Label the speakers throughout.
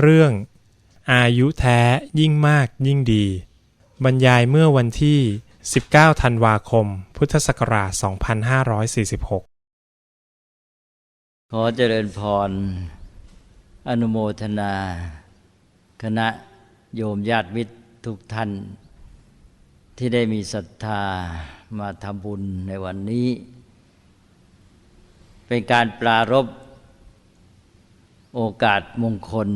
Speaker 1: เรื่อง อายุแท้ยิ่งมากยิ่งดี บรรยายเมื่อวันที่ 19 ธันวาคม พุทธศักราช 2546
Speaker 2: ขอเจริญพร อนุโมทนา คณะโยมญาติมิตรทุกท่าน ที่ได้มีศรัทธามาทำบุญในวันนี้ เป็นการปรารบ โอกาสมงคล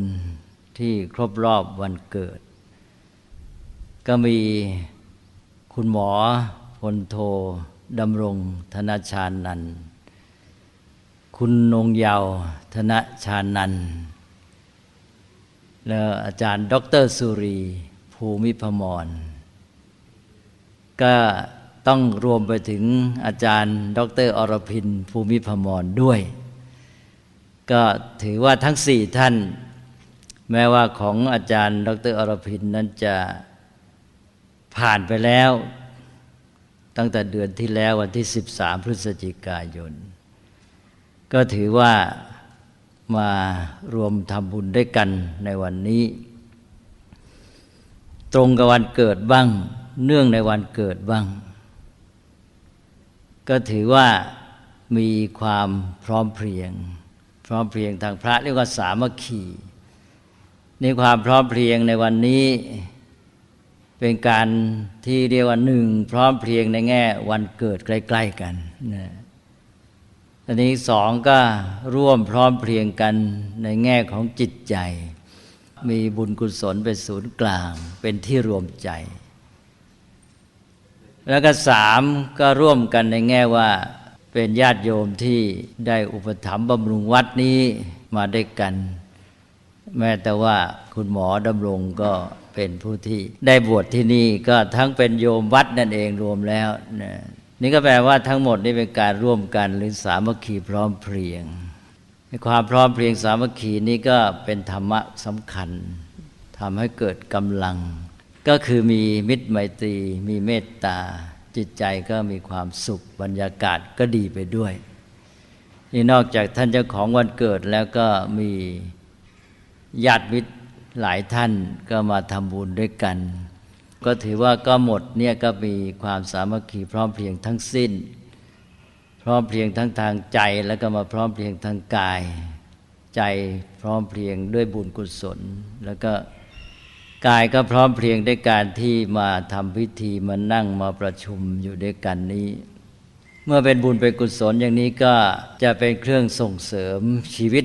Speaker 2: ที่ครบรอบวันเกิด ก็มีคุณหมอพลโทดำรงธนชานนัน คุณนงเยาวธนชานัน แล้วอาจารย์ด็อกเตอรสุรี ภูมิพมร ก็ต้องรวมไปถึงอาจารย์ด็ออเตร์อรพินภูมิพมรด้วย ก็ถือว่าทั้งสี่ท่าน แม้ว่าของอาจารย์ ดรอรพินนั้นจะผ่านไปแล้ว ตั้งแต่เดือนที่แล้ววันที่ 13 พฤศจิกายน ก็ถือว่ามารวมทำบุญด้วยกันในวันนี้ ตรงกับวันเกิดบ้าง เนื่องในวันเกิดบ้าง ก็ถือว่ามีความพร้อมเพรียง พร้อมเพรียงทางพระเรียกว่าสามัคคีในความพร้อมเพรียงในวันนี้ เป็นการที่เรียกว่าหนึ่งพร้อมเพรียงในแง่วันเกิดใกล้ ๆกันนะอันนี้สองก็ร่วมพร้อมเพรียงกันในแง่ของจิตใจ มีบุญกุศลเป็นศูนย์กลางเป็นที่รวมใจ แล้วก็สามก็ร่วมกันในแง่ว่า เป็นญาติโยมที่ได้อุปถัมภ์บำรุงวัดนี้มาด้วยกัน แม้แต่ว่าคุณหมอดำรงก็เป็นผู้ที่ได้บวชที่นี่ก็ทั้งเป็นโยมวัดนั่นเองรวมแล้วนะนี่ก็แปลว่าทั้งหมดนี่เป็นการร่วมกันหรือสามัคคีพร้อมเพรียงในความพร้อมเพรียงสามัคคีนี้ก็เป็นธรรมะสำคัญทำให้เกิดกำลัง ก็คือมีมิตรไมตรีมีเมตตา จิตใจก็มีความสุขบรรยากาศก็ดีไปด้วย นี่นอกจากท่านเจ้าของวันเกิดแล้วก็มีญาติมิตรหลายท่านก็มาทำบุญด้วยกัน ก็ถือว่าก็หมดเนี่ยก็มีความสามัคคีพร้อมเพรียงทั้งสิ้น พร้อมเพรียงทั้งทางใจแล้วก็มาพร้อมเพรียงทางกาย ใจพร้อมเพรียงด้วยบุญกุศล แล้วก็ กายก็พร้อมเพรียงด้วยการที่มาทำพิธีมานั่งมาประชุมอยู่ด้วยกันนี้ เมื่อเป็นบุญเป็นกุศลอย่างนี้ก็จะเป็นเครื่องส่งเสริมชีวิต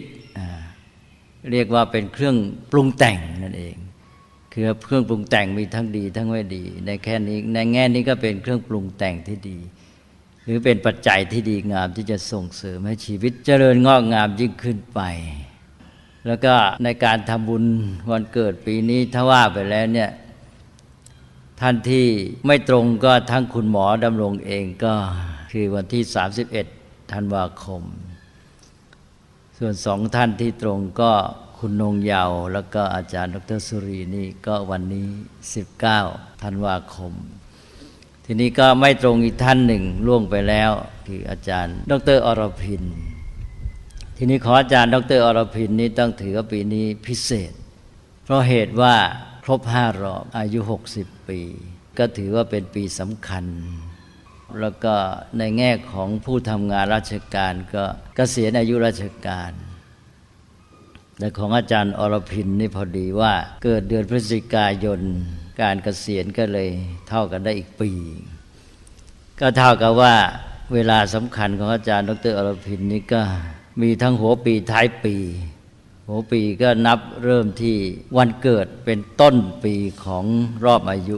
Speaker 2: เรียกว่าเป็นเครื่องปรุงแต่งนั่นเอง คือเครื่องปรุงแต่งมีทั้งดีทั้งไม่ดี ในแค่นี้ในแง่นี้ก็เป็นเครื่องปรุงแต่งที่ดี หรือเป็นปัจจัยที่ดีงามที่จะส่งเสริมให้ชีวิตเจริญงอกงามยิ่งขึ้นไป แล้วก็ในการทำบุญวันเกิดปีนี้ถ้าว่าไปแล้วเนี่ยท่านที่ไม่ตรงก็ทั้งคุณหมอดำรงเองก็คือวันที่ 31 ธันวาคม ส่วนสองท่านที่ตรงก็คุณนงเยาว แล้วก็อาจารย์ดรสุรีนี่ก็วันนี้ 19 ธันวาคม ทีนี้ก็ไม่ตรงอีกท่านหนึ่งล่วงไปแล้ว คืออาจารย์ ดรอรพิน ทีนี้ขออาจารย์ดรอรพินนี้ต้องถือว่าปีนี้พิเศษ เพราะเหตุว่าครบห้ารอบอายุ 60 ปี ก็ถือว่าเป็นปีสำคัญ แล้วก็ในแง่ของผู้ทำงานราชการก็เกษียณอายุราชการแต่ของอาจารย์อรพินนี่พอดีว่าเกิดเดือนพฤศจิกายนการเกษียณก็เลยเท่ากันได้อีกปี ก็เท่ากับว่าเวลาสำคัญของอาจารย์ดรอรพินนี่ก็ มีทั้งหัวปีท้ายปี หัวปีก็นับเริ่มที่วันเกิดเป็นต้นปีของรอบอายุ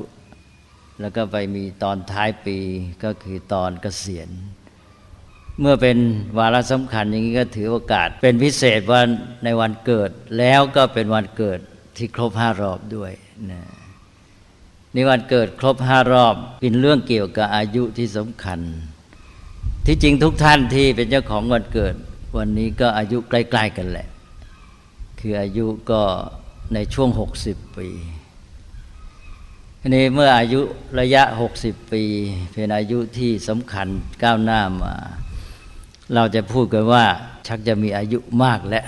Speaker 2: แล้วก็ไปมีตอนท้ายปีก็คือตอนเกษียณ เมื่อเป็นวาระสำคัญอย่างนี้ก็ถือโอกาส เป็นพิเศษว่าในวันเกิดแล้วก็เป็นวันเกิดที่ครบห้ารอบด้วยนะในวันเกิดครบห้ารอบเป็นเรื่องเกี่ยวกับอายุที่สำคัญ ที่จริงทุกท่านที่เป็นเจ้าของวันเกิด วันนี้ก็อายุใกล้ๆกันแหละ คืออายุก็ในช่วง 60 ปีทีนี้เมื่ออายุระยะ 60 ปี เป็นอายุที่สำคัญก้าวหน้ามา เราจะพูดกันว่า ชักจะมีอายุมากแล้ว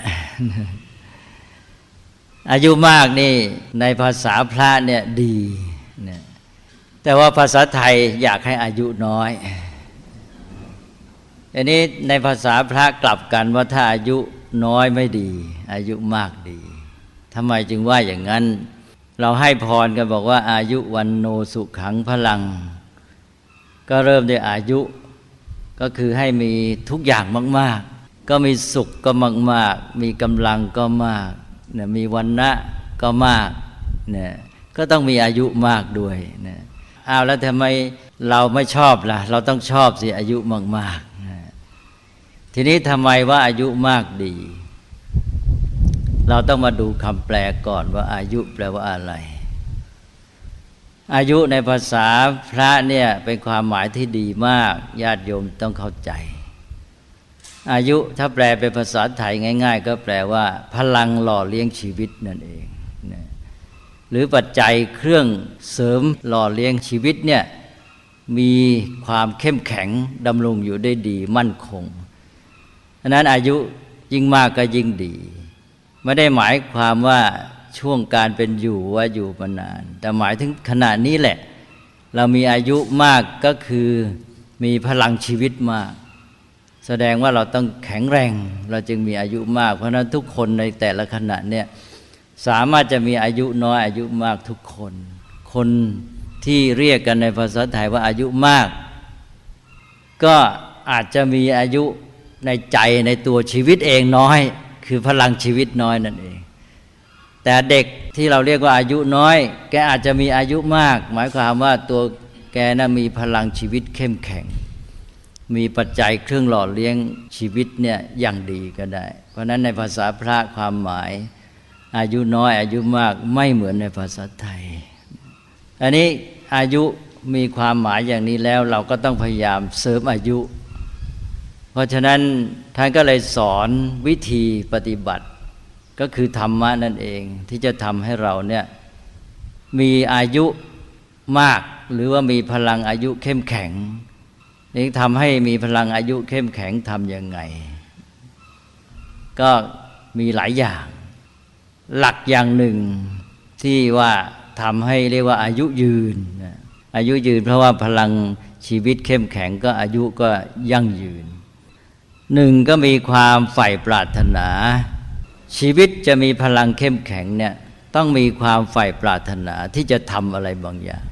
Speaker 2: อายุมากนี่ในภาษาพระเนี่ยดี แต่ว่าภาษาไทยอยากให้อายุน้อย อันนี้ในภาษาพระกลับกันว่าถ้าอายุน้อยไม่ดี อายุมากดีทำไมจึงว่าอย่างนั้น เราให้พรกันบอกว่า อายุวันโนสุขังพลัง ก็เริ่มด้วยอายุ ก็คือให้มีทุกอย่างมาก ๆ ก็มีสุขก็มาก ๆ มีกำลังก็มากเนี่ยมีวันนะก็มากเนี่ยก็ต้องมีอายุมากด้วยนี่ยอ้าวแล้วทำไมเราไม่ชอบล่ะ เราต้องชอบสิอายุมาก ๆ ทีนี้ทำไมว่าอายุมากดี เราต้องมาดูคำแปลก่อนว่าอายุแปลว่าอะไร อายุในภาษาพระเนี่ยเป็นความหมายที่ดีมากญาติโยมต้องเข้าใจ อายุถ้าแปลเป็นภาษาไทยง่าย ๆ ก็แปลว่า พลังหล่อเลี้ยงชีวิตนั่นเองนะหรือปัจจัยเครื่องเสริมหล่อเลี้ยงชีวิตเนี่ยมีความเข้มแข็งดำรงอยู่ได้ดีมั่นคงะนั้นอายุยิ่งมากก็ยิ่งดี ไม่ได้หมายความว่าช่วงการเป็นอยู่ว่าอยู่มานาน แต่หมายถึงขณะนี้แหละ เรามีอายุมากก็คือมีพลังชีวิตมาก แสดงว่าเราต้องแข็งแรง เราจึงมีอายุมาก เพราะฉะนั้นทุกคนในแต่ละขณะเนี่ยสามารถจะมีอายุน้อยอายุมากทุกคน คนที่เรียกกันในภาษาไทยว่าอายุมาก ก็อาจจะมีอายุ ในใจในตัวชีวิตเองน้อย คือพลังชีวิตน้อยนั่นเอง แต่เด็กที่เราเรียกว่าอายุน้อย แกอาจจะมีอายุมาก หมายความว่าตัวแกนะ่ะมีพลังชีวิตเข้มแข็ง มีปัจจัยเครื่องหล่อเลี้ยงชีวิตเนี่ยอย่างดีก็ได้ เพราะฉะนั้นในภาษาพระความหมาย อายุน้อยอายุมากไม่เหมือนในภาษาไทย อันนี้อายุมีความหมายอย่างนี้แล้วเราก็ต้องพยายามเสริมอายุ เพราะฉะนั้นท่านก็เลยสอนวิธีปฏิบัติ ก็คือธรรมะนั่นเองที่จะทำให้เราเนี่ยมีอายุมากหรือว่ามีพลังอายุเข้มแข็งนี่ทำให้มีพลังอายุเข้มแข็งทำยังไง ก็มีหลายอย่าง หลักอย่างหนึ่งที่ว่าทำให้เรียกว่าอายุยืน อายุยืนเพราะว่าพลังชีวิตเข้มแข็งก็อายุก็ยั่งยืน หนึ่งก็มีความใฝ่ปรารถนา ชีวิตจะมีพลังเข้มแข็งเนี่ยต้องมีความใฝ่ปรารถนาที่จะทำอะไรบางอย่าง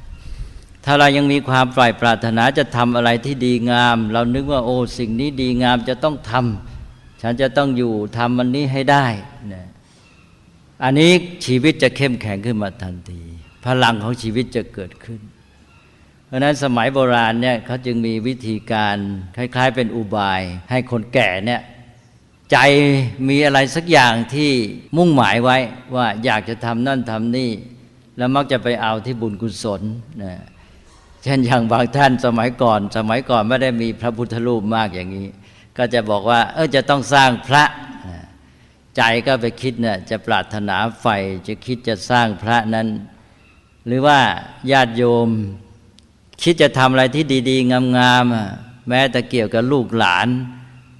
Speaker 2: ถ้าเรายังมีความใฝ่ปรารถนาจะทำอะไรที่ดีงาม เรานึกว่าโอ้สิ่งนี้ดีงามจะต้องทำฉันจะต้องอยู่ทำมันนี้ให้ได้นะอันนี้ชีวิตจะเข้มแข็งขึ้นมาทันที พลังของชีวิตจะเกิดขึ้น เพราะนั้นสมัยโบราณเนี่ยเขาจึงมีวิธีการคล้าย ๆ เป็นอุบาย ให้คนแก่เนี่ยใจมีอะไรสักอย่างที่มุ่งหมายไว้ว่าอยากจะทำนั่นทำนี่ แล้วมักจะไปเอาที่บุญกุศลนะเช่นอย่างบางท่านสมัยก่อน สมัยก่อนไม่ได้มีพระพุทธรูปมากอย่างนี้ ก็จะบอกว่า เออจะต้องสร้างพระใจก็ไปคิดเนี่ยจะปรารถนาไฟจะคิดจะสร้างพระนั้น หรือว่าญาติโยม คิดจะทำอะไรที่ดีๆ งามๆแม้แต่เกี่ยวกับลูกหลาน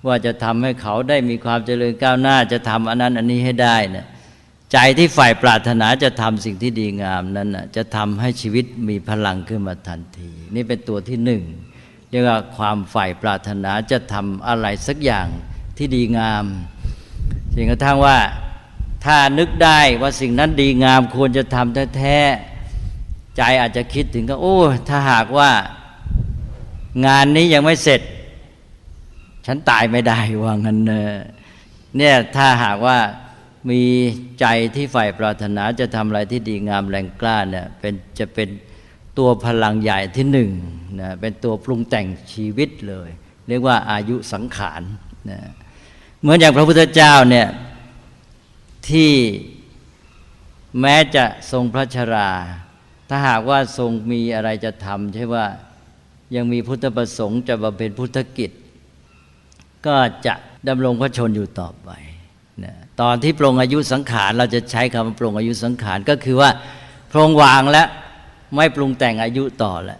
Speaker 2: ว่าจะทำให้เขาได้มีความเจริญก้าวหน้าจะทำอันนั้นอันนี้ให้ได้นะใจที่ฝ่ายปรารถนาจะทำสิ่งที่ดีงามนั้นนะจะทำให้ชีวิตมีพลังขึ้นมาทันที นี่เป็นตัวที่หนึ่งเรียกว่าความฝ่ายปรารถนาจะทำอะไรสักอย่างที่ดีงามจนกระทั่งว่าถ้านึกได้ว่าสิ่งนั้นดีงามควรจะทำแท้ๆ ใจอาจจะคิดถึงก็โอ้ถ้าหากว่างานนี้ยังไม่เสร็จ ฉันตายไม่ได้ว่างั้นเนอะเนี่ยถ้าหากว่ามีใจที่ใฝ่ปรารถนาจะทำอะไรที่ดีงามแรงกล้าเนี่ยเป็นจะเป็นตัวพลังใหญ่ที่หนึ่งนะเป็นตัวปรุงแต่งชีวิตเลย เรียกว่าอายุสังขารนะเหมือนอย่างพระพุทธเจ้าเนี่ยที่แม้จะทรงพระชรา ถ้าหากว่าทรงมีอะไรจะทำใช่ว่ายังมีพุทธประสงค์จะบำเพ็ญพุทธกิจ ก็จะดำรงพระชนอยู่ต่อไปนะตอนที่ปรงอายุสังขารเราจะใช้คำปรงอายุสังขารก็คือว่าพรงวางแล้วไม่ปรุงแต่งอายุต่อแล้ว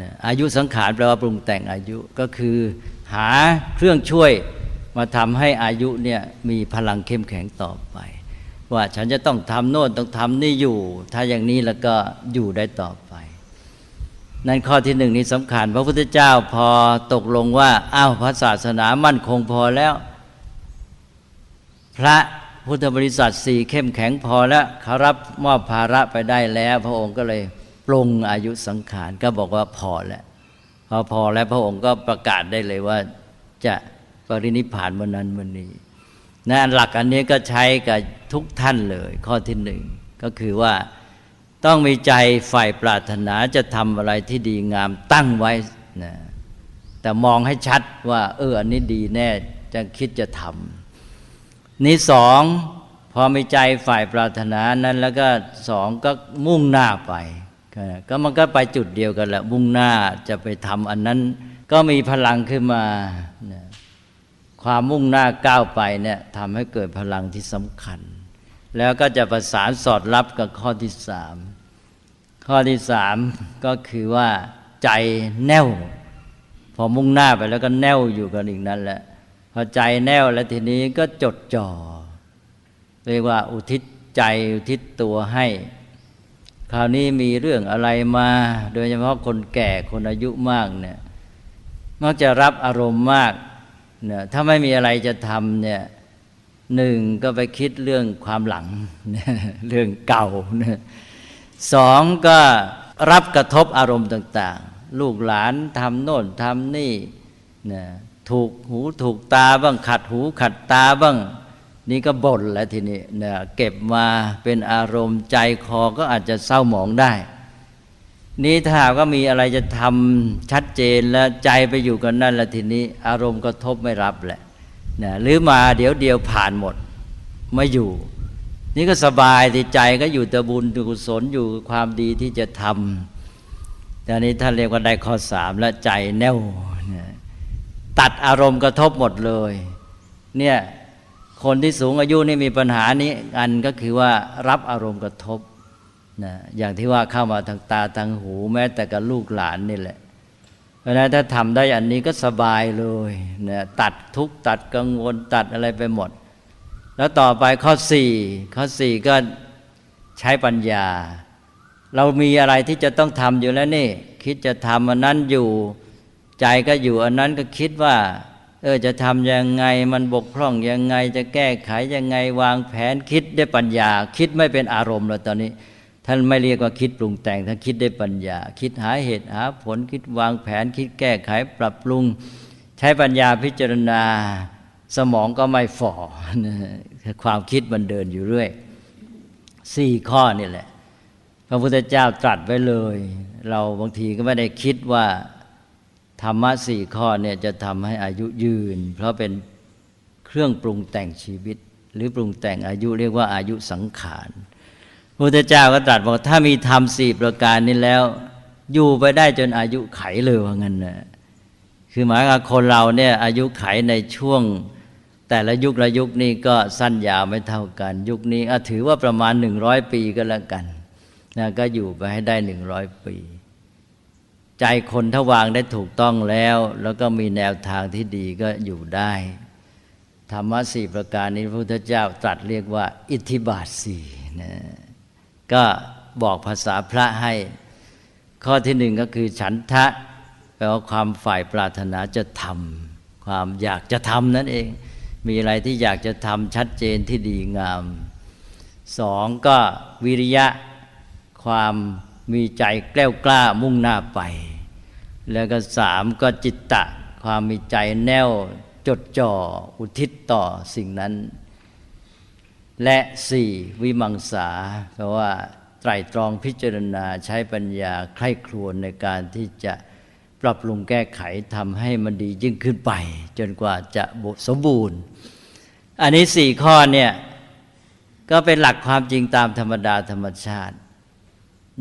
Speaker 2: นะอายุสังขารแปลว่าปรุงแต่งอายุก็คือหาเครื่องช่วยมาทำให้อายุเนี่ยมีพลังเข้มแข็งต่อไป ว่าฉันจะต้องทำโน่นต้องทำนี่อยู่ ถ้าอย่างนี้แล้วก็อยู่ได้ต่อไปนั่นข้อที่หนึ่งนี้สำคัญ พระพุทธเจ้าพอตกลงว่าอ้าวพระศาสนามั่นคงพอแล้ว พระพุทธบริษัทสี่เข้มแข็งพอแล้วเขารับมอบภาระไปได้แล้ว พระองค์ก็เลยปรงอายุสังขารก็บอกว่าพอแล้วพอพอแล้วพระองค์ก็ประกาศได้เลยว่าจะปรินิพพานวันนั้นวันนี้ นะหลักอันนี้ก็ใช้กับทุกท่านเลย ข้อที่หนึ่งก็คือว่าต้องมีใจฝ่ายปรารถนาจะทำอะไรที่ดีงามตั้งไว้นะแต่มองให้ชัดว่า เอออันนี้ดีแน่จะคิดจะทำนี่สองพอมีใจฝ่ายปรารถนานั้น แล้วก็สองก็มุ่งหน้าไป ก็มันก็ไปจุดเดียวกันแหละมุ่งหน้าจะไปทำอันนั้น ก็มีพลังขึ้นมา ความมุ่งหน้าก้าวไปเนี่ยทำให้เกิดพลังที่สำคัญ แล้วก็จะประสานสอดรับกับข้อที่สามข้อที่สามก็คือว่าใจแน่ว พอมุ่งหน้าไปแล้วก็แน่วอยู่กันอีกนั่นแหละพอใจแน่วแล้วทีนี้ก็จดจ่อเรียกว่าอุทิศใจอุทิศตัวให้ คราวนี้มีเรื่องอะไรมา โดยเฉพาะคนแก่คนอายุมากเนี่ยมักจะรับอารมณ์มาก นี่ยถ้าไม่มีอะไรจะทำเนี่ยหนึ่งก็ไปคิดเรื่องความหลัง เรื่องเก่าสองก็รับกระทบอารมณ์ต่าง ๆ ลูกหลานทำโน่นทำนี่เนี่ยถูกหูถูกตาบ้างขัดหูขัดตาบ้าง นี่ก็บ่นแล้วทีนี้เนี่ยเก็บมาเป็นอารมณ์ใจคอก็อาจจะเศร้าหมองได้ นี่ถ้าหากว่ามีอะไรจะทำชัดเจนแล้วใจไปอยู่กันนั่นแล้วทีนี้อารมณ์กระทบไม่รับแหละนะหรือมาเดี๋ยวเดียวผ่านหมดไม่อยู่ นี่ก็สบายที่ใจก็อยู่แต่บุญกุศลอยู่ความดีที่จะทำแต่นี้ท่านเรียกว่าได้ข้อสามและใจแน่วนะตัดอารมณ์กระทบหมดเลย เนี่ยคนที่สูงอายุนี่มีปัญหานี้อันก็คือว่ารับอารมณ์กระทบ นะอย่างที่ว่าเข้ามาทางตาทางหูแม้แต่กับลูกหลานนี่แหละ เพราะฉะนั้นถ้าทำได้อันนี้ก็สบายเลยนะตัดทุกตัดกังวลตัดอะไรไปหมด แล้วต่อไปข้อสี่ข้อสี่ก็ใช้ปัญญา เรามีอะไรที่จะต้องทำอยู่แล้วนี่ คิดจะทำอันนั้นอยู่ใจก็อยู่อันนั้นก็คิดว่า เออจะทำยังไงมันบกพร่องยังไง จะแก้ไขยังไงวางแผนคิดได้ปัญญา คิดไม่เป็นอารมณ์แล้วตอนนี้ ท่านไม่เรียกว่าคิดปรุงแต่งท่านคิดได้ปัญญา คิดหาเหตุหาผลคิดวางแผน คิดแก้ไขปรับปรุง ใช้ปัญญาพิจารณา สมองก็ไม่ฝ่อความคิดมันเดินอยู่เรื่อยสี่ข้อนี่แหละ พระพุทธเจ้าตรัสไว้เลย เราบางทีก็ไม่ได้คิดว่าธรรมะสี่ข้อเนี่ยจะทำให้อายุยืน เพราะเป็นเครื่องปรุงแต่งชีวิต หรือปรุงแต่งอายุเรียกว่าอายุสังขาร พุทธเจ้าก็ตรัสบอกถ้ามีธรรมสี่ประการนี้แล้ว อยู่ไปได้จนอายุไขเลยว่างั้นนะคือหมายว่าคนเราเนี่ยอายุไขในช่วง แต่ละยุคละยุคนี้ก็สั้นยาวไม่เท่ากัน ยุคนี้ถือว่าประมาณหนึ่งร้อยปีก็แล้วกันนะก็อยู่ไปให้ได้หนึ่งร้อยปี ใจคนถ้าวางได้ถูกต้องแล้ว แล้วก็มีแนวทางที่ดีก็อยู่ได้ธรรมะสี่ประการนี้พระพุทธเจ้าตรัสเรียกว่า อิทธิบาทสี่นะ ก็บอกภาษาพระให้ ข้อที่หนึ่งก็คือ ฉันทะแปลว่าความฝ่ายปรารถนาจะทำความอยากจะทำนั่นเอง มีอะไรที่อยากจะทำชัดเจนที่ดีงามสองก็วิริยะความมีใจแกล้วกล้ามุ่งหน้าไป แล้วก็สามก็จิตตะ ความมีใจแน่วจดจ่ออุทิศต่อสิ่งนั้น และสี่วิมังสาแปลว่าไตรตรองพิจารณาใช้ปัญญาใคร่ครวญในการที่จะปรับปรุงแก้ไขทำให้มันดียิ่งขึ้นไป จนกว่าจะสมบูรณ์ อันนี้สี่ข้อเนี่ยก็เป็นหลักความจริงตามธรรมดาธรรมชาติ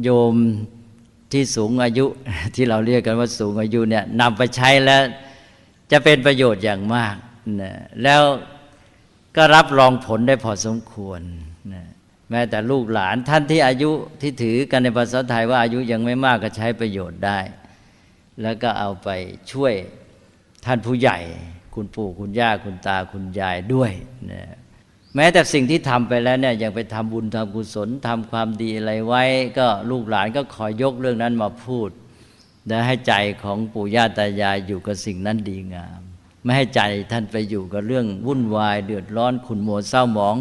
Speaker 2: โยมที่สูงอายุที่เราเรียกกันว่าสูงอายุเนี่ยนำไปใช้แล้วจะเป็นประโยชน์อย่างมากนะแล้ว ก็รับรองผลได้พอสมควรนะแม้แต่ลูกหลานท่านที่อายุที่ถือกันในภาษาไทยว่าอายุยังไม่มากก็ใช้ประโยชน์ได้ แล้วก็เอาไปช่วยท่านผู้ใหญ่ คุณปู่คุณย่าคุณตาคุณยายด้วยนะแม้แต่สิ่งที่ทำไปแล้วเนี่ยยังไปทำบุญทำกุศลทำความดีอะไรไว้ ก็ลูกหลานก็คอยยกเรื่องนั้นมาพูด และให้ใจของปู่ย่าตายายอยู่กับสิ่งนั้นดีงาม ไม่ให้ใจท่านไปอยู่กับเรื่องวุ่นวาย เดือดร้อนขุ่นมัวเศร้าหมอง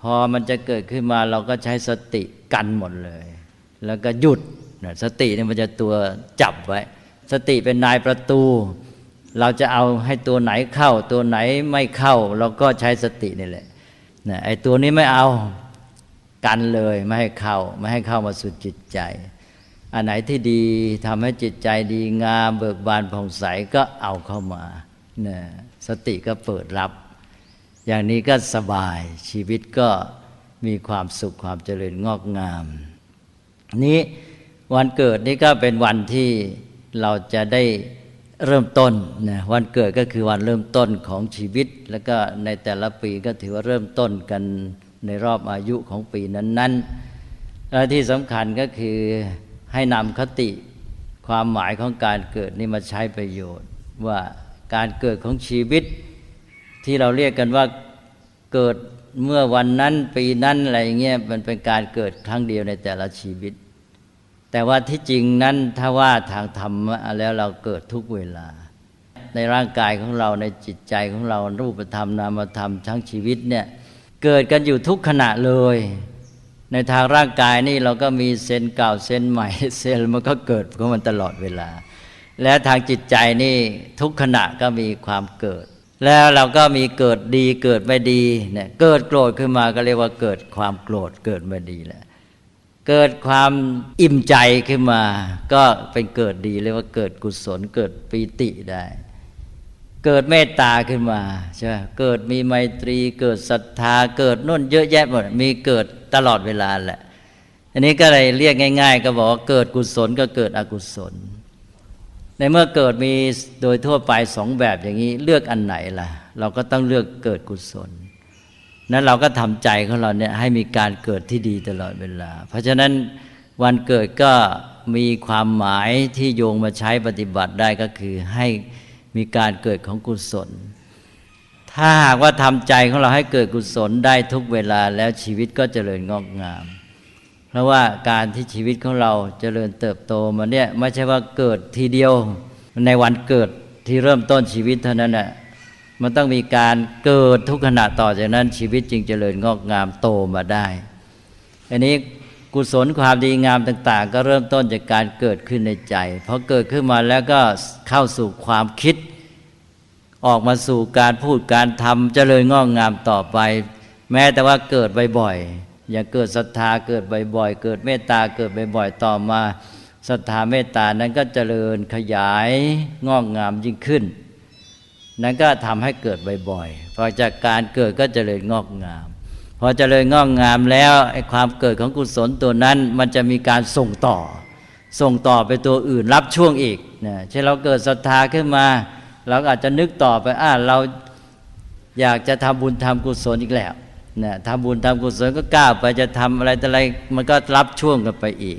Speaker 2: พอมันจะเกิดขึ้นมาเราก็ใช้สติกันหมดเลย แล้วก็หยุดสติเนี่ยมันจะตัวจับไว้ สติเป็นนายประตู เราจะเอาให้ตัวไหนเข้า ตัวไหนไม่เข้า เราก็ใช้สตินี่แหละนะไอ้ตัวนี้ไม่เอากันเลยไม่ให้เข้าไม่ให้เข้ามาสู่จิตใจ อันไหนที่ดีทำให้จิตใจดีงามเบิกบานผ่องใสก็เอาเข้ามา นะสติก็เปิดรับ อย่างนี้ก็สบายชีวิตก็มีความสุขความเจริญงอกงาม นี้วันเกิดนี่ก็เป็นวันที่เราจะได้เริ่มต้นนะวันเกิดก็คือวันเริ่มต้นของชีวิต แล้วก็ในแต่ละปีก็ถือว่าเริ่มต้นกันในรอบอายุของปีนั้นๆและที่สำคัญก็คือให้นำคติความหมายของการเกิดนี่มาใช้ประโยชน์ว่า การเกิดของชีวิต ที่เราเรียกกันว่าเกิดเมื่อวันนั้นปีนั้นอะไรเงี้ยมันเป็นการเกิดครั้งเดียวในแต่ละชีวิต แต่ว่าที่จริงนั้นถ้าว่าทางธรรมแล้วเราเกิดทุกเวลา ในร่างกายของเราในจิตใจของเรารูปธรรมนามธรรมทั้งชีวิตเนี่ยเกิดกันอยู่ทุกขณะเลย ในทางร่างกายนี่เราก็มีเซลล์เก่าเซลล์ใหม่ เซลล์มันก็เกิดของมันตลอดเวลา และทางจิตใจนี่ทุกขณะก็มีความเกิด แล้วเราก็มีเกิดดีเกิดไม่ดีเนี่ยเกิดโกรธขึ้นมาก็เรียกว่าเกิดความโกรธเกิดไม่ดีแหละเกิดความอิ่มใจขึ้นมา ก็เป็นเกิดดีเรียกว่าเกิดกุศลเกิดปีติได้ เกิดเมตตาขึ้นมาใช่ไหมเกิดมีไมตรีเกิดศรัทธาเกิดน่นเยอะแยะหมดมีเกิดตลอดเวลาแหละ อันนี้ก็เลยเรียกง่าย ๆ ก็บอกว่าเกิดกุศลก็เกิดอกุศล ในเมื่อเกิดมีโดยทั่วไปสองแบบอย่างนี้เลือกอันไหนล่ะ เราก็ต้องเลือกเกิดกุศล นั้นเราก็ทำใจของเราเนี่ยให้มีการเกิดที่ดีตลอดเวลา เพราะฉะนั้นวันเกิดก็มีความหมายที่โยงมาใช้ปฏิบัติได้ก็คือให้มีการเกิดของกุศล ถ้าหากว่าทำใจของเราให้เกิดกุศลได้ทุกเวลาแล้วชีวิตก็เจริญงอกงาม ราะว่าการที่ชีวิตของเราเจริญเติบโตมาเนี่ยไม่ใช่ว่าเกิดทีเดียวในวันเกิดที่เริ่มต้นชีวิตเท่านั้นน่ะมันต้องมีการเกิดทุกขณะต่อจากนั้นชีวิตจึงเจริญงอกงามโตมาได้อันนี้กุศลความดีงามต่าง ๆ ก็เริ่มต้นจากการเกิดขึ้นในใจพอเกิดขึ้นมาแล้วก็เข้าสู่ความคิด ออกมาสู่การพูดการทำเจริญงอกงามต่อไป แม้แต่ว่าเกิดบ่อยๆ อย่างเกิดศรัทธาเกิดบ่อยๆ เกิดเมตตาเกิดบ่อยๆ ต่อมาศรัทธาเมตตานั้นก็เจริญขยายงอกงามยิ่งขึ้น นั้นก็ทำให้เกิดบ่อยๆ พอจากการเกิดก็เจริญงอกงาม พอเจริญงอกงามแล้วไอ้ความเกิดของกุศลตัวนั้นมันจะมีการส่งต่อ ส่งต่อไปตัวอื่นรับช่วงอีกนะเช่นเราเกิดศรัทธาขึ้นมา เราก็อาจจะนึกต่อไปอ่าเราอยากจะทำบุญทำกุศลอีกแล้ว นะทำบุญทำกุศลก็ก้าวไปจะทำอะไรแต่อะไร มันก็รับช่วงกันไปอีก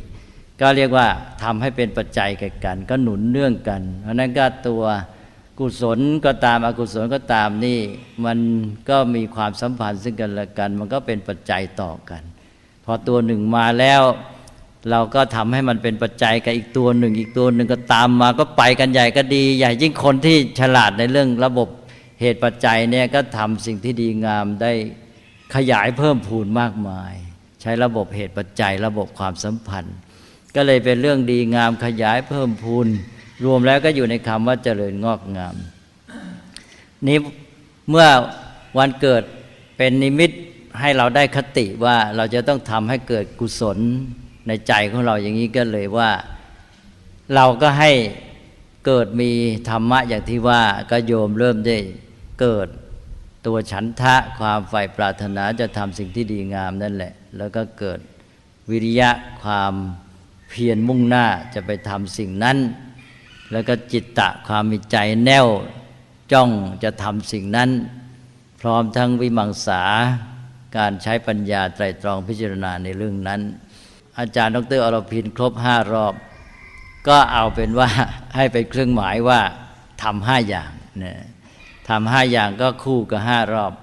Speaker 2: ก็เรียกว่าทำให้เป็นปัจจัยแก่กัน ก็หนุนเนื่องกัน เพราะนั้นก็ตัวกุศลก็ตามอกุศลก็ตามนี่มันก็มีความสัมพันธ์ซึ่งกันและกัน มันก็เป็นปัจจัยต่อกัน พอตัวหนึ่งมาแล้ว เราก็ทำให้มันเป็นปัจจัยกับอีกตัวหนึ่ง อีกตัวหนึ่งก็ตามมาก็ไปกันใหญ่ก็ดี ใหญ่ยิ่งคนที่ฉลาดในเรื่องระบบเหตุปัจจัยเนี่ยก็ทำสิ่งที่ดีงามได้ ขยายเพิ่มพูนมากมาย ใช้ระบบเหตุปัจจัย ระบบความสัมพันธ์ ก็เลยเป็นเรื่องดีงามขยายเพิ่มพูน รวมแล้วก็อยู่ในคำว่าเจริญงอกงาม นี้เมื่อวันเกิดเป็นนิมิตให้เราได้คติว่าเราจะต้องทำให้เกิดกุศลในใจของเราอย่างนี้ก็เลยว่า เราก็ให้เกิดมีธรรมะอย่างที่ว่าก็โยมเริ่มได้เกิด ตัวฉันทะความใฝ่ปรารถนาจะทำสิ่งที่ดีงามนั่นแหละ แล้วก็เกิดวิริยะความเพียรมุ่งหน้าจะไปทำสิ่งนั้น แล้วก็จิตตะความมีใจแน่วจ้องจะทำสิ่งนั้น พร้อมทั้งวิมังสาการใช้ปัญญาไตรตรองพิจารณาในเรื่องนั้น อาจารย์ดรอรพินครบห้ารอบ ก็เอาเป็นว่าให้เป็นเครื่องหมายว่าทำห้าอย่างนะ ทำห้าอย่างก็คู่กับห้ารอบ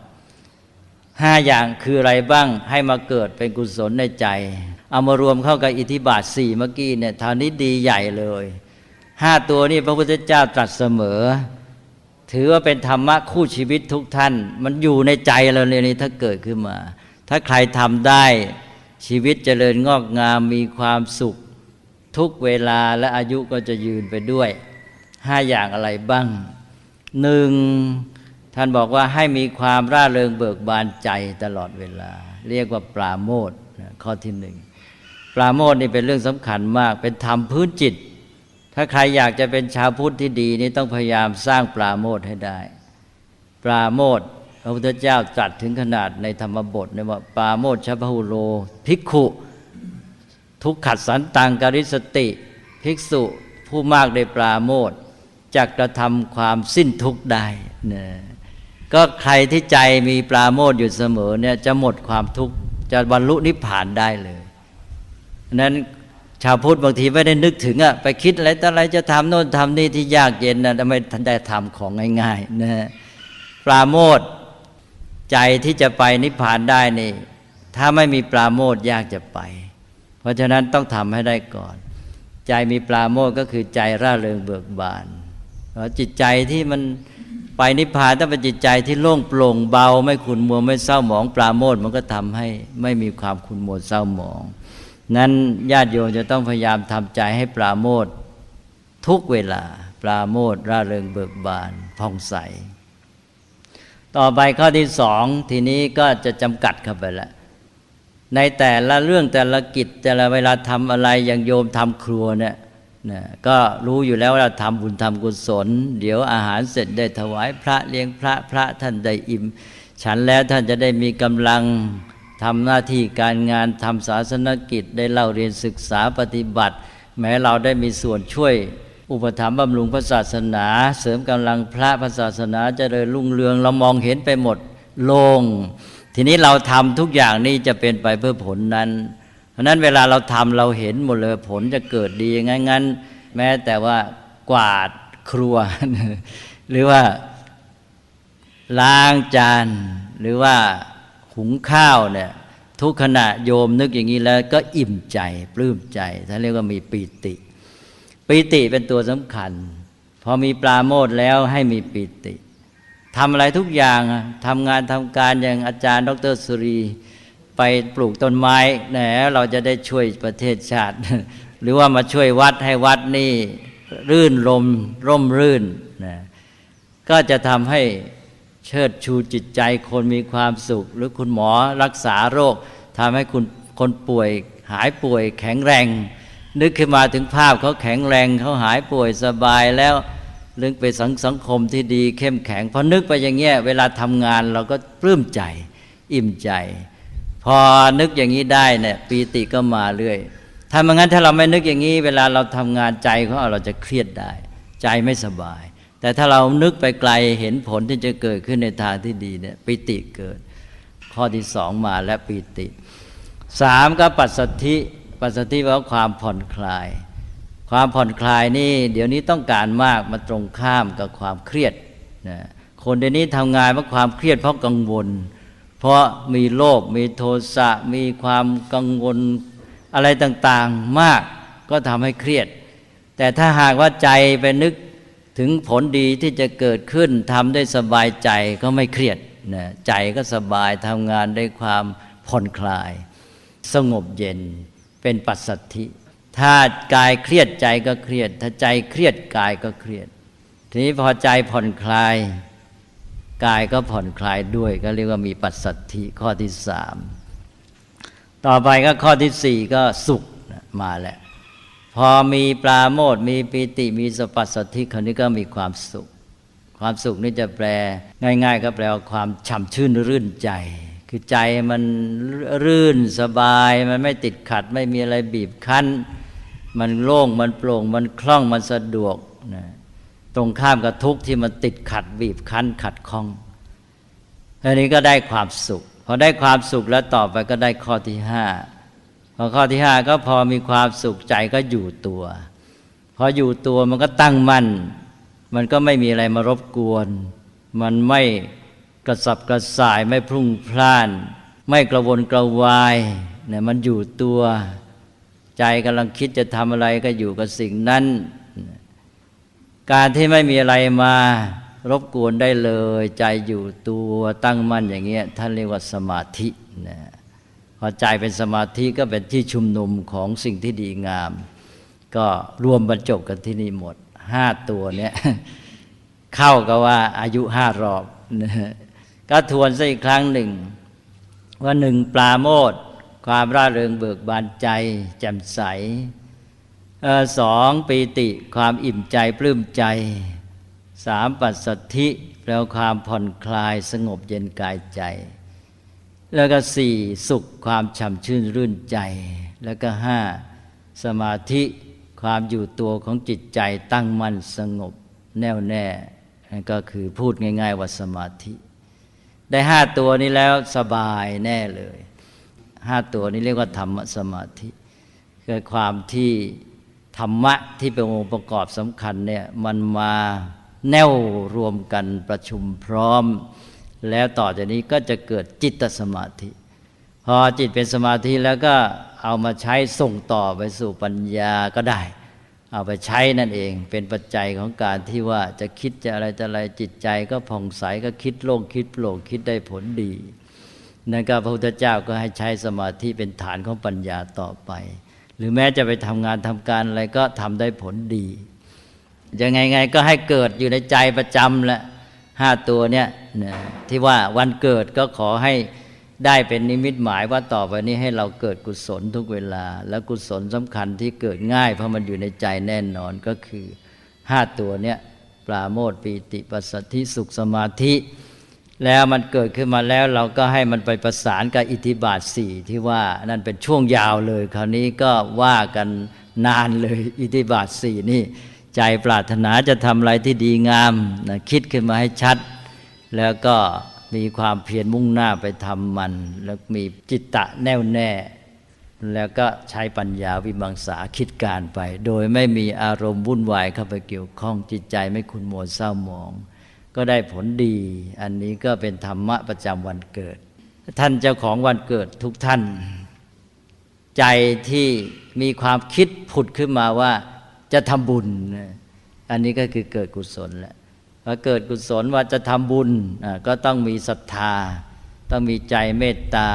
Speaker 2: ห้าอย่างคืออะไรบ้างให้มาเกิดเป็นกุศลในใจ เอามารวมเข้ากับอิทธิบาทสี่เมื่อกี้เนี่ยทานี้ดีใหญ่เลยห้าตัวนี่พระพุทธเจ้าตรัสเสมอ ถือว่าเป็นธรรมะคู่ชีวิตทุกท่าน มันอยู่ในใจเราเลยนี่ถ้าเกิดขึ้นมา ถ้าใครทำได้ชีวิตเจริญงอกงามมีความสุข ทุกเวลาและอายุก็จะยืนไปด้วยห้าอย่างอะไรบ้าง หนึ่งท่านบอกว่าให้มีความร่าเริงเบิกบานใจตลอดเวลา เรียกว่าปราโมทข้อที่หนึ่งปราโมทนี่เป็นเรื่องสำคัญมาก เป็นธรรมพื้นจิต ถ้าใครอยากจะเป็นชาวพุทธที่ดีนี่ต้องพยายามสร้างปราโมทให้ได้ ปราโมทพระพุทธเจ้าตรัสถึงขนาดในธรรมบทเนี่ยว่าปราโมทชพหุโล ภิกขุ ทุกขัดสันตังการิสติ ภิกษุผู้มากได้ปราโมท จะกระทำความสิ้นทุกข์ได้นะก็ใครที่ใจมีปราโมทอยู่เสมอเนี่ยจะหมดความทุกข์จะบรรลุนิพพานได้เลยนั้นชาวพุทธบางทีไม่ได้นึกถึงอะไปคิดอะไรต่อะไรจะทำโน่นทำนี่ที่ยากเย็นนะทำไมทันได้ทำของง่ายๆนะปราโมทใจที่จะไปนิพพานได้นี่ ถ้าไม่มีปราโมทยากจะไป เพราะฉะนั้นต้องทำให้ได้ก่อน ใจมีปราโมทก็คือใจร่าเริงเบิกบาน จิตใจที่มันไปนิพพานต้องเป็นจิตใจที่โล่งโปร่งเบา ไม่ขุนมัวไม่เศร้าหมองปราโมทมันก็ทำให้ไม่มีความขุนมัวเศร้าหมอง นั้นญาติโยมจะต้องพยายามทำใจให้ปราโมททุกเวลา ปราโมทร่าเริงเบิกบานผ่องใส ต่อไปข้อที่สองทีนี้ก็จะจำกัดเข้าไปแล้วในแต่ละเรื่องแต่ละกิจแต่ละเวลาทำอะไรอย่างโยมทำครัวเนี่ย นะก็รู้อยู่แล้วว่าทำบุญทำกุศล เดี๋ยวอาหารเสร็จได้ถวายพระเลี้ยงพระพระท่านได้อิ่ม ฉันแล้วท่านจะได้มีกำลังทำหน้าที่การงานทำศาสนกิจได้เล่าเรียนศึกษาปฏิบัติ แม้เราได้มีส่วนช่วย อุปถัมภ์บำรุงพระศาสนา เสริมกำลังพระพระศาสนาเจริญรุ่งเรืองเรามองเห็นไปหมดโลงทีนี้เราทำทุกอย่างนี้จะเป็นไปเพื่อผลนั้น เพราะนั้นเวลาเราทำเราเห็นหมดเลยผลจะเกิดดีงั้นงั้นแม้แต่ว่ากวาดครัว หรือว่าล้างจานหรือว่าหุงข้าวเนี่ยทุกขณะโยมนึกอย่างนี้แล้วก็อิ่มใจปลื้มใจท่านเรียกว่ามีปีติปีติเป็นตัวสำคัญ พอมีปราโมทย์แล้วให้มีปีติทำอะไรทุกอย่างทำงานทำการอย่างอาจารย์ ดรสุรี ไปปลูกต้นไม้แหนเราจะได้ช่วยประเทศชาติ หรือว่ามาช่วยวัดให้วัดนี่รื่นลมร่มรื่นนะก็จะทำให้เชิดชูจิตใจคนมีความสุข หรือคุณหมอรักษาโรคทำให้คุณคนป่วยหายป่วยแข็งแรง นึกขึ้นมาถึงภาพเขาแข็งแรงเขาหายป่วยสบายแล้วเรื่องไปสังสังคมที่ดีเข้มแข็งพอนึกไปอย่างเงี้ยเวลาทำงานเราก็ปลื้มใจ อิ่มใจ พอนึกอย่างนี้ได้เนี่ยปีติก็มาเรื่อยถ้าไม่งั้นถ้าเราไม่นึกอย่างนี้ เวลาเราทำงานใจของเราเราจะเครียดได้ ใจไม่สบาย แต่ถ้าเรานึกไปไกลเห็นผลที่จะเกิดขึ้นในทางที่ดีเนี่ยปิติเกิด ข้อที่สองมาและปีติสามก็ปัสสัทธิปัสสัทธิแปลว่าความผ่อนคลาย ความผ่อนคลายนี่ เดี๋ยวนี้ต้องการมากมาตรงข้ามกับความเครียดนะคนเดี๋ยวนี้ทำงานเพราะความเครียดเพราะกังวล เพราะมีโลภมีโทสะมีความกังวลอะไรต่างๆมากก็ทำให้เครียด แต่ถ้าหากว่าใจไปนึกถึงผลดีที่จะเกิดขึ้นทำได้สบายใจก็ไม่เครียดนะใจก็สบายทำงานได้ความผ่อนคลาย สงบเย็นเป็นปัสสัทธิ ถ้ากายเครียดใจก็เครียด ถ้าใจเครียดกายก็เครียด ทีนี้พอใจผ่อนคลาย กายก็ผ่อนคลายด้วย ก็เรียกว่ามีปัสสัทธิข้อที่สามต่อไปก็ข้อที่สี่ก็สุขมาแหละพอมีปราโมทมีปีติมีสปัสสัทธิคราวนี้ก็มีความสุข ความสุขนี่จะแปลง่าย ๆ ก็แปลว่าความฉ่ำชื่นรื่นใจ คือใจมันรื่นสบาย มันไม่ติดขัด ไม่มีอะไรบีบคั้น มันโล่งมันโปร่งมันคล่องมันสะดวก ตรงข้ามกับทุกข์ที่มันติดขัดบีบคั้นขัดข้องอันนี้ก็ได้ความสุข พอได้ความสุขแล้วต่อไปก็ได้ข้อที่ห้าพอข้อที่ห้าก็พอมีความสุขใจก็อยู่ตัว พออยู่ตัวมันก็ตั้งมั่น มันก็ไม่มีอะไรมารบกวน มันไม่กระสับกระส่ายไม่พรุ่งพล่าน ไม่กระวนกระวายเนี่ยมันอยู่ตัว ใจกำลังคิดจะทำอะไรก็อยู่กับสิ่งนั้น การที่ไม่มีอะไรมารบกวนได้เลย ใจอยู่ตัวตั้งมั่นอย่างเงี้ยท่านเรียกว่าสมาธินะพอใจเป็นสมาธิก็เป็นที่ชุมนุมของสิ่งที่ดีงาม ก็รวมบรรจบกันที่นี่หมดห้าตัวเนี้ยเข้ากับว่าอายุห้ารอบนะก็ทวนซะอีกครั้งหนึ่ง ว่าหนึ่งปลาโมดความร่าเริงเบิกบานใจ แจ่มใส สองปีติความอิ่มใจปลื้มใจสามปัสสัทธิแปลว่าความผ่อนคลายสงบเย็นกายใจ แล้วก็สี่สุขความฉ่ำชื่นรื่นใจ แล้วก็ห้าสมาธิความอยู่ตัวของจิตใจตั้งมั่นสงบแน่วแน่นั่นก็คือพูดง่าย ๆ ว่าสมาธิ ได้ห้าตัวนี้แล้วสบายแน่เลยห้าตัวนี้เรียกว่าธรรมสมาธิคือความที่ ธรรมะที่เป็นองค์ประกอบสำคัญเนี่ยมันมาแน่วรวมกันประชุมพร้อม แล้วต่อจากนี้ก็จะเกิดจิตสมาธิ พอจิตเป็นสมาธิแล้วก็เอามาใช้ส่งต่อไปสู่ปัญญาก็ได้ เอาไปใช้นั่นเอง เป็นปัจจัยของการที่ว่าจะคิดจะอะไรจะอะไรจิตใจก็ผ่องใสก็คิดโล่งคิดโปร่งคิดได้ผลดีนั่นก็พระพุทธเจ้าก็ให้ใช้สมาธิเป็นฐานของปัญญาต่อไป หรือแม้จะไปทำงานทำการอะไรก็ทำได้ผลดียังไงไงก็ให้เกิดอยู่ในใจประจำแหละห้าตัวเนี่ยที่ว่าวันเกิดก็ขอให้ได้เป็นนิมิตหมายว่าต่อไปนี้ให้เราเกิดกุศลทุกเวลา แล้วกุศลสำคัญที่เกิดง่ายเพราะมันอยู่ในใจแน่นอนก็คือห้าตัวเนี่ยปราโมทปีติปัสสธิสุขสมาธิ แล้วมันเกิดขึ้นมาแล้วเราก็ให้มันไปประสานกับอิทธิบาทสี่ที่ว่านั่นเป็นช่วงยาวเลย คราวนี้ก็ว่ากันนานเลยอิทธิบาทสี่นี่ ใจปรารถนาจะทำอะไรที่ดีงามนะคิดขึ้นมาให้ชัด แล้วก็มีความเพียรมุ่งหน้าไปทำมัน แล้วมีจิตตะแน่วแน่ แล้วก็ใช้ปัญญาวิมังสาคิดการไป โดยไม่มีอารมณ์วุ่นวายเข้าไปเกี่ยวข้องจิตใจไม่ขุนมัวเศร้าหมอง ก็ได้ผลดี อันนี้ก็เป็นธรรมะประจำวันเกิด ท่านเจ้าของวันเกิดทุกท่าน ใจที่มีความคิดผุดขึ้นมาว่าจะทำบุญนะอันนี้ก็คือเกิดกุศลแหละพอเกิดกุศลว่าจะทำบุญก็ต้องมีศรัทธา ต้องมีใจเมตตา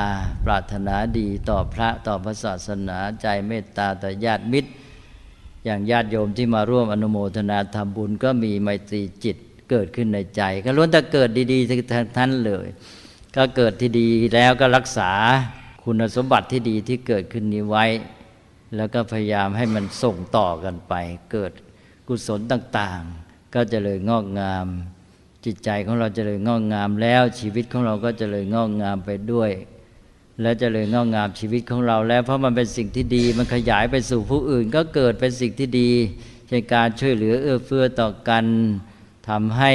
Speaker 2: ปรารถนาดีต่อพระต่อพระศาสนา ใจเมตตาต่อญาติมิตร อย่างญาติโยมที่มาร่วมอนุโมทนาทำบุญก็มีไมตรีจิต เกิดขึ้นในใจ ก็ล้วนแต่เกิดดีๆทั้งนั้นเลย ก็เกิดที่ดีแล้วก็รักษาคุณสมบัติที่ดีที่เกิดขึ้นนี้ไว้ แล้วก็พยายามให้มันส่งต่อกันไป เกิดกุศลต่างๆ ก็จะเลยงอกงาม จิตใจของเราจะเลยงอกงามแล้วชีวิตของเราก็จะเลยงอกงามไปด้วย และจะเลยงอกงามชีวิตของเราแล้วเพราะมันเป็นสิ่งที่ดี มันขยายไปสู่ผู้อื่น ก็เกิดเป็นสิ่งที่ดีในการช่วยเหลือเอื้อเฟื้อต่อกัน ทำให้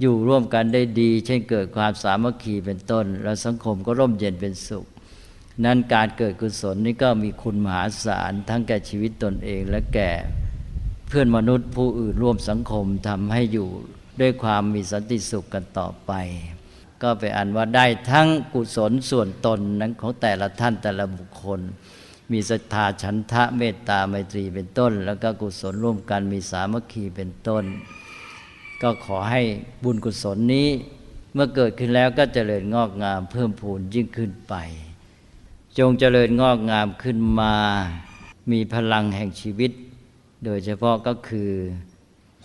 Speaker 2: อยู่ร่วมกันได้ดี เช่นเกิดความสามัคคีเป็นต้น แล้วสังคมก็ร่มเย็นเป็นสุข นั้นการเกิดกุศลนี่ก็มีคุณมหาศาลทั้งแก่ชีวิตตนเองและแก่เพื่อนมนุษย์ผู้อื่นร่วมสังคมทำให้อยู่ด้วยความมีสันติสุขกันต่อไป ก็เป็นอันว่าได้ทั้งกุศลส่วนตนนั้นของแต่ละท่านแต่ละบุคคล มีศรัทธาฉันทะเมตตาไมตรีเป็นต้น แล้วก็กุศลร่วมกันมีสามัคคีเป็นต้น ก็ขอให้บุญกุศลนี้ เมื่อเกิดขึ้นแล้วก็เจริญงอกงามเพิ่มพูนยิ่งขึ้นไป จงเจริญงอกงามขึ้นมา มีพลังแห่งชีวิต โดยเฉพาะก็คือ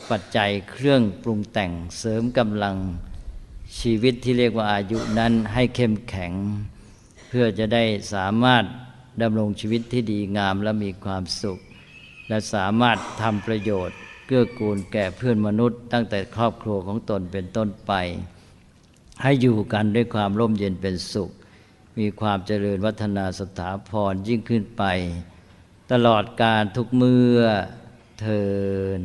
Speaker 2: ปัจจัยเครื่องปรุงแต่งเสริมกำลังชีวิตที่เรียกว่าอายุนั้นให้เข้มแข็ง เพื่อจะได้สามารถดำรงชีวิตที่ดีงามและมีความสุข และสามารถทำประโยชน์ เกื้อกูลแก่เพื่อนมนุษย์ ตั้งแต่ครอบครัวของตนเป็นต้นไป ให้อยู่กันด้วยความร่มเย็นเป็นสุข มีความเจริญวัฒนาสถาพรยิ่งขึ้นไป ตลอดการทุกเมื่อเทิน